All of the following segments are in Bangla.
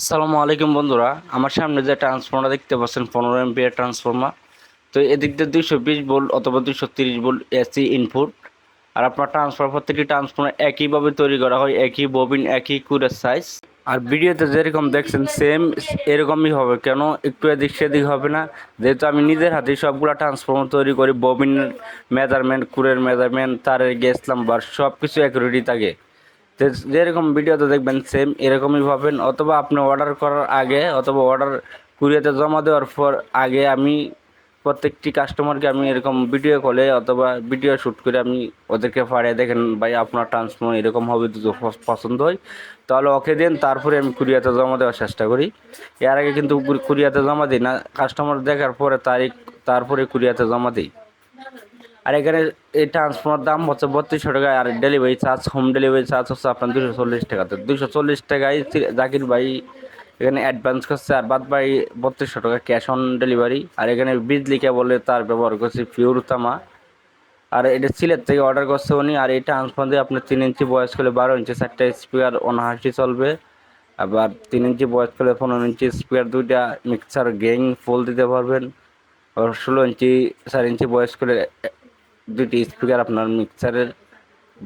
আসসালামু আলাইকুম বন্ধুরা, আমার সামনে যে ট্রান্সফর্মার দেখতে পাচ্ছেন, পনেরো এমপিয়ার ট্রান্সফর্মার তো এদিক দিয়ে দুইশো বিশ ভোল্ট অথবা দুইশো তিরিশ ভোল্ট এসি ইনপুট আর আপনার ট্রান্সফর্মার প্রত্যেকটি ট্রান্সফর্মার একইভাবে তৈরি করা হয়, একই ববিন একই কুরের সাইজ আর ভিডিওতে যেরকম দেখছেন সেম এরকমই হবে, কেন একটু এদিক সেদিক হবে না? যেহেতু আমি নিজের হাতে সবগুলো ট্রান্সফর্মার তৈরি করি ববিনের মেজারমেন্ট কুরের মেজারমেন্ট তারের গ্যাস নাম্বার সব কিছু অ্যাকুরেটই থাকে। যেরকম ভিডিওতে দেখবেন সেম এরকমই পাবেন অথবা আপনি অর্ডার করার আগে অথবা অর্ডার কুরিয়াতে জমা দেওয়ার পর আগে আমি প্রত্যেকটি কাস্টমারকে আমি এরকম ভিডিও কলে অথবা ভিডিও শ্যুট করে আমি ওদেরকে পাঠিয়ে দেখেন, ভাই, আপনার ট্রান্সফর্ম এরকম হবে, যদি পছন্দ হয়, তাহলে ওকে দেন, তারপরে আমি কুরিয়াতে জমা দেওয়ার চেষ্টা করি। এর আগে কিন্তু কুরিয়াতে জমা দিই না কাস্টমার দেখার পরে তারিখ, তারপরে কুরিয়াতে জমা দিই। আর এখানে এই ট্রান্সফর্মার দাম হচ্ছে বত্রিশশো টাকা আর delivery charge home delivery charge হচ্ছে আপনার দুশো চল্লিশ টাকাতে দুশো চল্লিশ টাকায় জাকির ভাই এখানে অ্যাডভান্স করছে, আর বাদ বাই বত্রিশশো টাকা ক্যাশ অন ডেলিভারি আর এখানে বিজলি কেবলে তার ব্যবহার করছে পিওর তামা। আর এটা সিলেট থেকে অর্ডার করছে উনি, আর এই ট্রান্সফর্মার দিয়ে আপনার তিন ইঞ্চি বয়স করলে বারো ইঞ্চি, চারটা স্পিকার অনাহাসি চলবে। আবার তিন ইঞ্চি বয়স করলে পনেরো ইঞ্চি স্পিকার দুইটা মিক্সার গেং ফুল দিতে পারবেন। আবার ষোলো ইঞ্চি, চার ইঞ্চি বয়স করে দুইটি স্পিকার আপনার মিক্সারের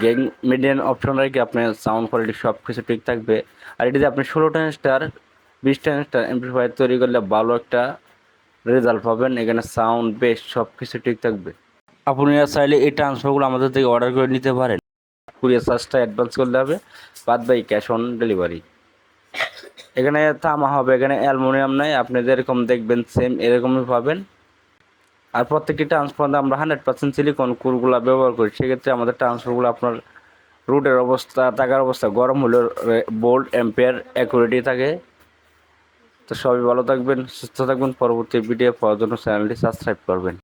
গেং মিডিয়ান অপশন রেখে আপনার সাউন্ড কোয়ালিটি সব কিছু ঠিক থাকবে। আর এটিতে আপনি ষোলো টেন স্টার বিশ টেন স্টার এমপ্লিফায়ার তৈরি করলে ভালো একটা রেজাল্ট পাবেন, এখানে সাউন্ড বেস সব কিছু ঠিক থাকবে। আপনারা চাইলে এই ট্রান্সফারগুলো আমাদের থেকে অর্ডার করে নিতে পারেন। কুরিয়ার চার্জটা অ্যাডভান্স করতে হবে, বাদ বাই ক্যাশ অন ডেলিভারি এখানে থামা হবে, এখানে অ্যালুমিনিয়াম নাই, আপনি যেরকম দেখবেন সেম এরকমই পাবেন। আর প্রত্যেকটি ট্রান্সফর্মে আমরা হান্ড্রেড পার্সেন্ট সিলিকন কুরগুলো ব্যবহার করি। সেক্ষেত্রে আমাদের ট্রান্সফরগুলো আপনার রুটের অবস্থা টাকার অবস্থা গরম হলে বোল্ট এম্পেয়ার অ্যাকুরেটি থাকে। তো সবই ভালো থাকবেন, সুস্থ থাকবেন। পরবর্তী ভিডিও পাওয়ার জন্য চ্যানেলটি সাবস্ক্রাইব করবেন।